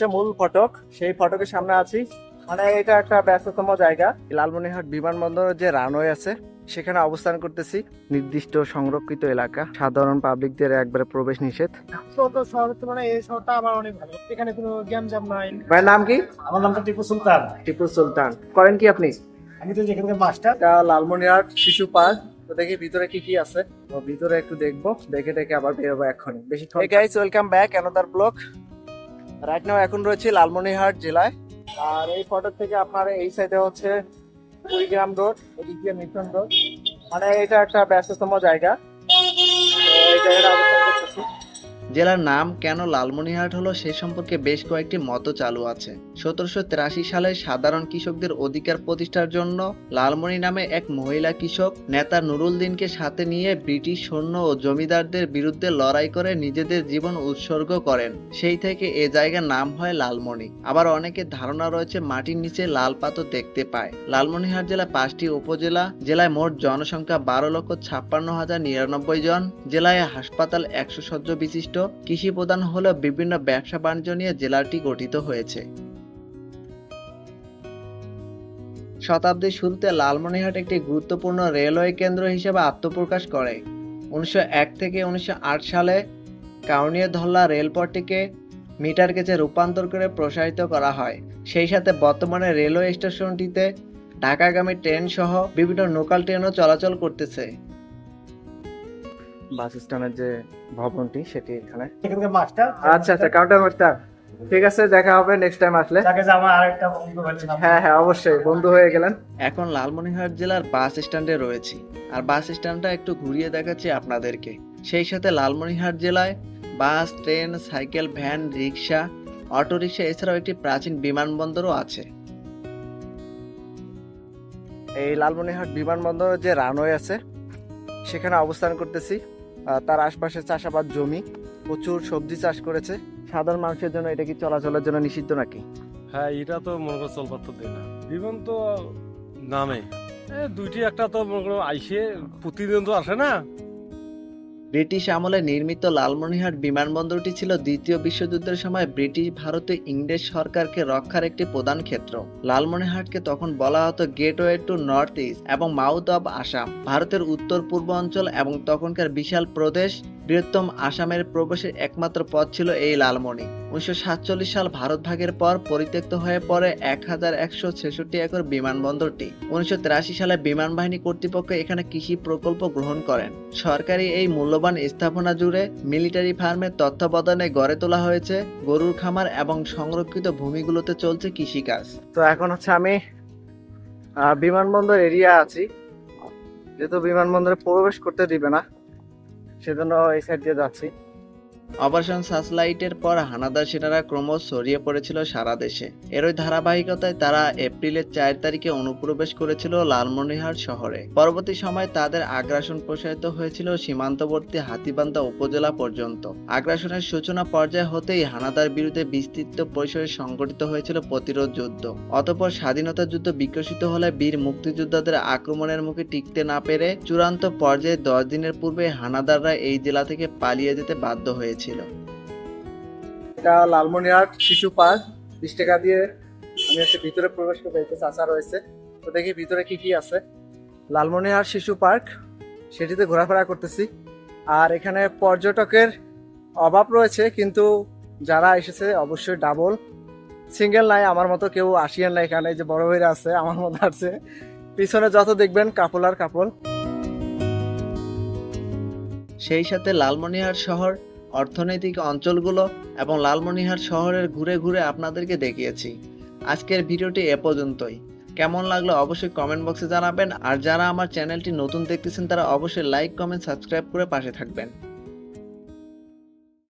হচ্ছে মূল ফটক। সেই ফটকের সামনে আছি। মানে এটা একটা ব্যস্ততম জায়গা। লালমনিরহাট বিমানবন্দরের যে রানওয়ে আছে সেখানে অবস্থান করতেছি। নির্দিষ্ট সংরক্ষিত এলাকা। সাধারণ পাবলিকদের একবারে প্রবেশ নিষেধ। ছোট মানে এই শহরটা আমার অনেক ভালো। এখানে কোনো জ্ঞান নাই। ভাইয়ের নাম কি? আমার নামটা টিপু সুলতান। টিপু সুলতান। করেন কি আপনি? আমি তো যেখানকার মাস্টার। এটা লালমনিরহাট শিশু পার্ক। তো দেখি ভিতরে কি কি আছে। ভিতরে একটু দেখব। দেখে দেখে আবার বেরোবো এখনই বেশি guys welcome back another blog right now এখন রয়েছে লালমনিহাট জেলায়। আর এই ফটক থেকে আপনার এই সাইডে হচ্ছে কুড়িগ্রাম রোড দিয়ে মিশন রোড। মানে এটা একটা ব্যস্ততম জায়গা। জেলার নাম কেন লালমনিহাট হলো সে সম্পর্কে বেশ কয়েকটি মত চালু আছে। সতেরোশো তেরাশি সালে সাধারণ কৃষকদের অধিকার প্রতিষ্ঠার জন্য লালমনি নামে এক মহিলা কৃষক নেতা নুরুল দিনকে সাথে নিয়ে ব্রিটিশ সৈন্য ও জমিদারদের বিরুদ্ধে লড়াই করে নিজেদের জীবন উৎসর্গ করেন। সেই থেকে এ জায়গার নাম হয় লালমনি। আবার অনেকের ধারণা রয়েছে মাটির নিচে লাল পাথর দেখতে পায়। লালমনিরহাট জেলা পাঁচটি উপজেলা, জেলায় মোট জনসংখ্যা বারো লক্ষ ছাপ্পান্ন হাজার নিরানব্বই জন, জেলায় হাসপাতাল একশো সজ্জ বিশিষ্ট, কৃষি প্রধান হলেও বিভিন্ন ব্যবসা বাণিজ্য নিয়ে জেলাটি গঠিত হয়েছে। শতাব্দীর শুরুতে লালমনিরহাট একটি গুরুত্বপূর্ণ রেলওয়ে কেন্দ্র হিসেবে আত্মপ্রকাশ করে। উনিশশো এক থেকে উনিশশো আট সালে কাউনিয়া ধল্লা রেলপথটিকে মিটার গেজে রূপান্তর করে প্রসারিত করা হয়। সেই সাথে বর্তমানে রেলওয়ে স্টেশনটিতে ঢাকাগামী ট্রেন সহ বিভিন্ন লোকাল ট্রেনও চলাচল করতেছে। বাস স্ট্যান্ডের যে ভবনটি সেটি এখানে। এখানকার মাস্টার? আচ্ছা আচ্ছা কাউন্টার মাস্টার ঠিক আছে দেখা হবে নেক্সট টাইম আসলে। যাকে যে আমার আরেকটা বন্ধু হয়েছে হ্যাঁ হ্যাঁ অবশ্যই বন্ধু হয়ে গেলেন। এখন লালমনিরহাট জেলার বাস স্ট্যান্ডে রয়েছি আর বাস স্ট্যান্ডটা একটু ঘুরিয়ে দেখাচ্ছি আপনাদেরকে। সেই সাথে লালমনিরহাট জেলায় bus train cycle van rickshaw এছাড়াও একটি প্রাচীন বিমানবন্দরও আছে। এই লালমনিরহাট বিমানবন্দরের যে রানওয়ে আছে সেখানে অবস্থান করতেছি। তার আশপাশে চাষাবাদ জমি প্রচুর সবজি চাষ করেছে। সাধারণ মানুষের জন্য এটা কি চলাচলের জন্য নিষিদ্ধ নাকি? হ্যাঁ এটা তো মনে করো চলবার তো দেয় না। বিমান তো নামে। দুইটি একটা তো মনে করো আইসে প্রতিদিন তো আসে না। ব্রিটিশ আমলে নির্মিত লালমনিরহাট বিমানবন্দরটি ছিল দ্বিতীয় বিশ্বযুদ্ধের সময় ব্রিটিশ ভারতে ইংরেজ সরকারকে রক্ষার একটি প্রধান ক্ষেত্র। লালমনিরহাটকে তখন বলা হতো গেটওয়ে টু নর্থ ইস্ট এবং মাউথ অব আসাম ভারতের উত্তর পূর্ব অঞ্চল এবং তখনকার বিশাল প্রদেশ বৃহত্তম আসামের প্রবেশের একমাত্র পথ ছিল এই লালমনি। উনিশশো সাল ভারত ভাগের পর পরিত্যক্ত হয়ে পড়ে এক হাজার একশো ছেষট্টি একর বিমানবন্দরটি। উনিশশো তিরাশি সালে বিমান বাহিনী কর্তৃপক্ষ এখানে কৃষি প্রকল্প গ্রহণ করেন। সরকারি এই মূল্যবান স্থাপনা জুড়ে মিলিটারি ফার্মের তত্ত্বাবধানে গড়ে তোলা হয়েছে গরুর খামার এবং সংরক্ষিত ভূমিগুলোতে চলছে কৃষিকাজ। তো এখন হচ্ছে আমি বিমানবন্দর এরিয়া আছি। যেহেতু বিমানবন্দরে প্রবেশ করতে দিবে না সেজন্য এই সাইড দিয়ে যাচ্ছি। অপারেশন সাসলাইটের পর হানাদার সেনারা ক্রমশ ছড়িয়ে পড়েছিল সারা দেশে। এরই ধারাবাহিকতায় তারা এপ্রিলের চার তারিখে অনুপ্রবেশ করেছিল লালমনিরহাট শহরে। পরবর্তী সময় তাদের আগ্রাসন প্রসারিত হয়েছিল সীমান্তবর্তী হাতিবান্ধা উপজেলা পর্যন্ত। আগ্রাসনের সূচনা পর্যায়ে হতেই হানাদার বিরুদ্ধে বিস্তৃত পরিসরে সংগঠিত হয়েছিল প্রতিরোধ যুদ্ধ। অতঃপর স্বাধীনতা যুদ্ধ বিকশিত হলে বীর মুক্তিযোদ্ধাদের আক্রমণের মুখে টিকতে না পেরে চূড়ান্ত পর্যায়ে দশ দিনের পূর্বে হানাদাররা এই জেলা থেকে পালিয়ে যেতে বাধ্য হয়েছিল এটা লালমনিরহাট শিশু পার্ক, বিশ টাকা দিয়ে আমি হচ্ছে ভিতরে প্রবেশ করতে এতে চাচা রয়েছে। তো দেখি ভিতরে কি কি আছে। লালমনিরহাট শিশু পার্ক, সেটিতে ঘোরাফেরা করতেছি। আর এখানে পর্যটকের অভাব রয়েছে, কিন্তু যারা এসেছে অবশ্যই ডাবল সিঙ্গেল নাই, আমার মতো কেউ আসিয়েন না এখানে যে বড় ভাইরা আছে, আমার মতো আছে। পিছনে যত দেখবেন, কাপল আর কাপল। সেই সাথে লালমনিহার শহর অর্থনৈতিক অঞ্চলগুলো এবং লালমনিরহাট শহরের ঘুরে ঘুরে আপনাদেরকে দেখিয়েছি। আজকের ভিডিওটি এ পর্যন্তই। কেমন লাগল অবশ্যই কমেন্ট বক্সে জানাবেন। আর যারা আমার চ্যানেলটি নতুন দেখতেছেন, তারা অবশ্যই লাইক কমেন্ট সাবস্ক্রাইব করে পাশে থাকবেন।